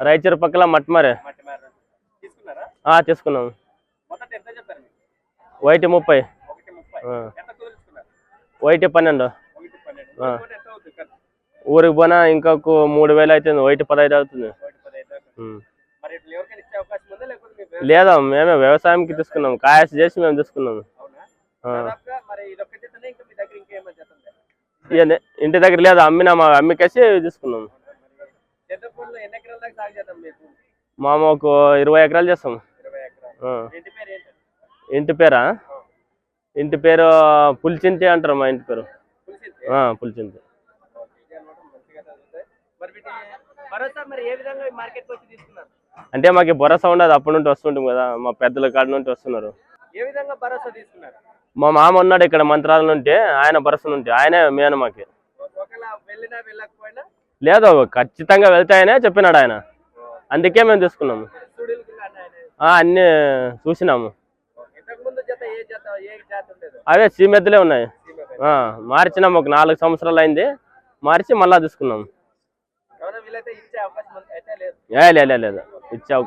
రాయచూరు పక్కల మట్మారే తీసుకున్నాం. వైట్ ముప్పై. వైట్ పన్నెండు? ఊరికి పోనా ఇంకొక మూడు వేలు అవుతుంది. వైట్ పదహైదు అవుతుంది. లేదా మేమే వ్యవసాయంకి తీసుకున్నాం. కాయస్ చేసి మేము తీసుకున్నాం. అవునా? ఆ. దాదాపుగా మరి ఇదొక్క జతనే ఇంకా మీ దగ్గర ఇంకేమని జత ఉందా ఇయ్యండి. ఇంటి దగ్గర లేదా అమ్మినా మా అమ్మికేసి తీసుకున్నాం. చెద్దపూడిలో ఎన్ని ఎకరాల దాకా సాగు చేద్దాం మీకు? మామ ఒక ఇరవై ఎకరాలు చేస్తాం. ఇంటి పేరు ఇంటి పేరా? పులిచింతి అంటారు మా ఇంటి పేరు. పులిచింతి? అంటే మాకు భరోసా ఉండదు అప్పటి నుండి వస్తుంటాం కదా మా పెద్దల కాడ నుండి వస్తున్నారు. మా మామ ఉన్నాడు ఇక్కడ మంత్రాల నుండి ఆయన భరోసా నుండి ఆయనే మేన మాకి. లేదు ఖచ్చితంగా వెళ్తాయనే చెప్పినాడు ఆయన. అందుకే మేము తీసుకున్నాము. అన్నీ చూసినాము. అదే అవే సీమెద్దలే ఉన్నాయి. మార్చినాము ఒక నాలుగు సంవత్సరాలు అయింది. మార్చి మళ్ళా తీసుకున్నాము. ఇచ్చే అవకాశం లేదు. ఏ లే, లే, లేదు ఇచ్చావు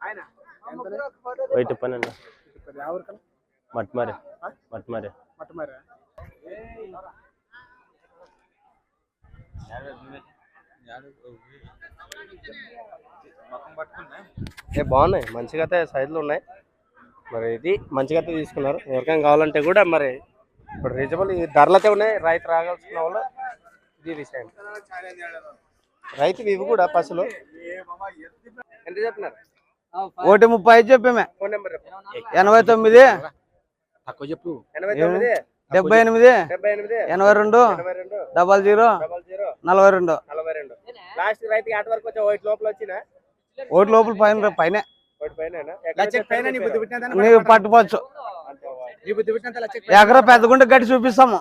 ఆయన. వైట్ పన్నెండు మట్మారి. మట్మారి. ఏ బాగున్నాయి. మంచిగా అయితే సైజులు ఉన్నాయి. మరి ఇది మంచిగా అయితే తీసుకున్నారు. ఎవరికైనా కావాలంటే కూడా మరి ఇప్పుడు రీజనబుల్ ఈ ధరలు అయితే ఉన్నాయి. రైతు రాగాల్సిన వాళ్ళు ఇది తీసేయండి. రైతు ఇవి కూడా పసులు ఎంత చెప్పినారు? ఒకటి ముప్పై ఐదు చెప్పామే. ఫోన్ నెంబర్ ఎనభై తొమ్మిది. డెబ్బై ఎనిమిది. ఎనభై రెండు. Double zero. నలభై రెండు. నలభై రెండు. లాస్ట్ రైతుకి ఆట వరకు వచ్చే ఒకటి లోపల వచ్చిన? ఒకటి లోపల పైన పైన. ఒకటి పైన నీకు పట్టుకోవచ్చు. ఎకరా పెద్ద గుంట గట్టి చూపిస్తాము.